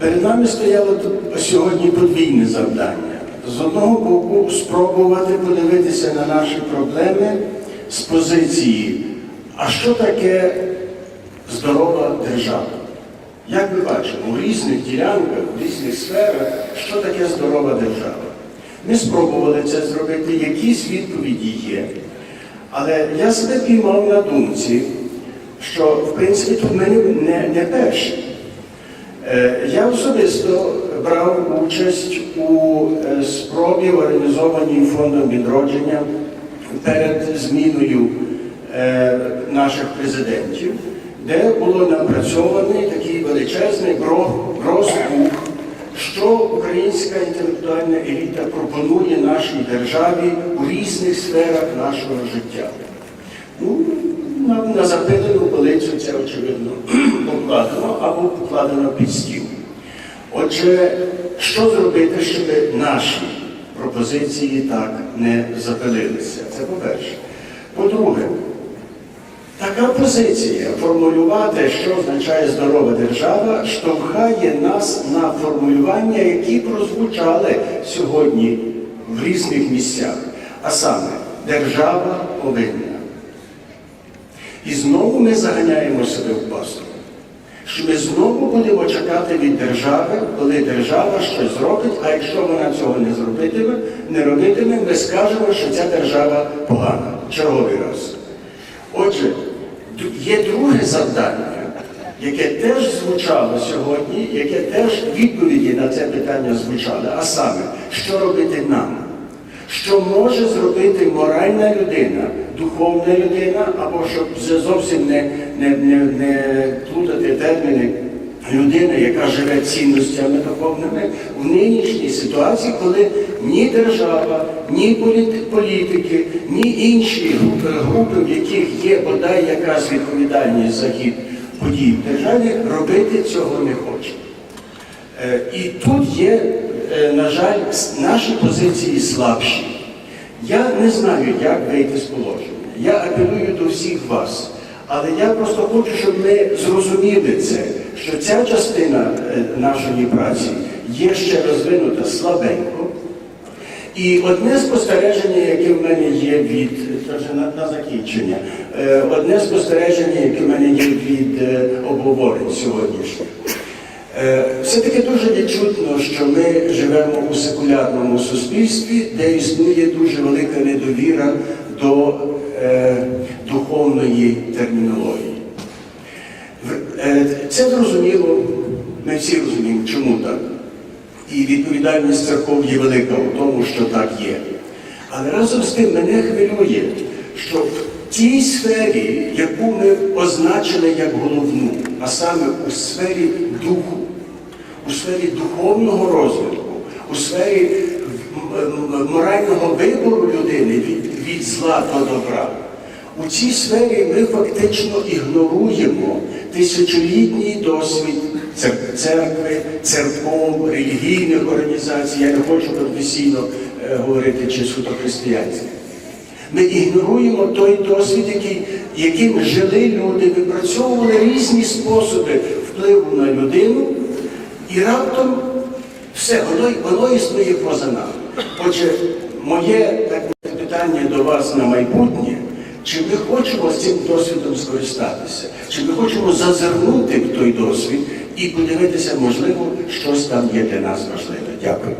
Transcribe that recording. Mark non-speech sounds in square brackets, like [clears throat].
Перед нами стояло сьогодні подвійне завдання. З одного боку, спробувати подивитися на наші проблеми з позиції, а що таке здорова держава? Як ми бачимо, у різних ділянках, у різних сферах, що таке здорова держава? Ми спробували це зробити, якісь відповіді є. Але я себе піймав на думці, що в принципі тут мене не, не перше. Е, Я особисто брав участь у е, спробі, організованій фондом відродження перед зміною е, наших президентів, де було напрацьований такий величезний гро- грозбух, що українська інтелектуальна еліта пропонує нашій державі у різних сферах нашого життя. Ну, на, на запилену полицю це очевидно [clears throat] покладено або покладено під стіл. Отже, що зробити, щоб наші пропозиції так не запилилися? Це по-перше. По-друге, така позиція формулювати, що означає здорова держава, штовхає нас на формулювання, які прозвучали сьогодні в різних місцях. А саме, держава повинна. І знову ми заганяємо себе в пасту. Що ми знову будемо чекати від держави, коли держава щось зробить, а якщо вона цього не зробитиме, не робитиме, ми скажемо, що ця держава погана. Черговий раз. Отже, є друге завдання, яке теж звучало сьогодні, яке теж відповіді на це питання звучали, а саме, що робити нам? Що може зробити моральна людина, духовна людина, або щоб зовсім не, не, не, не плутати терміни, людина, яка живе цінностями духовними в нинішній ситуації, коли ні держава, ні політики, ні інші групи, в яких є бодай якась відповідальність за хід подій в державі, робити цього не хочуть. Е, І тут є, е, на жаль, наші позиції слабші. Я не знаю, як вийти з положення. Я апелюю до всіх вас. Але я просто хочу, щоб ми зрозуміли це, що ця частина е, нашої праці є ще розвинута слабенько. І одне спостереження, яке в мене є від на, на закінчення, е, одне спостереження, яке в мене є від е, обговорень сьогоднішніх. Е, Все-таки дуже відчутно, що ми живемо у секулярному суспільстві, де існує дуже велика недовіра до е, духовної термінології. Е, Це зрозуміло, ми всі розуміємо, чому так. І відповідальність церков є велика у тому, що так є. Але разом з тим мене хвилює, що в тій сфері, яку ми означили як головну, а саме у сфері духу, у сфері духовного розвитку, у сфері морального вибору людини від, від зла до добра. У цій сфері ми фактично ігноруємо тисячолітній досвід церкви, церков, релігійних організацій. Я не хочу професійно е, говорити чи суто християнських. Ми ігноруємо той досвід, який, яким жили люди, випрацьовували різні способи впливу на людину, і раптом все, воно, воно існує поза нами. Отже, моє так, питання до вас на майбутнє, чи ми хочемо з цим досвідом скористатися, чи ми хочемо зазирнути в той досвід і подивитися, можливо, щось там є для нас важливе. Дякую.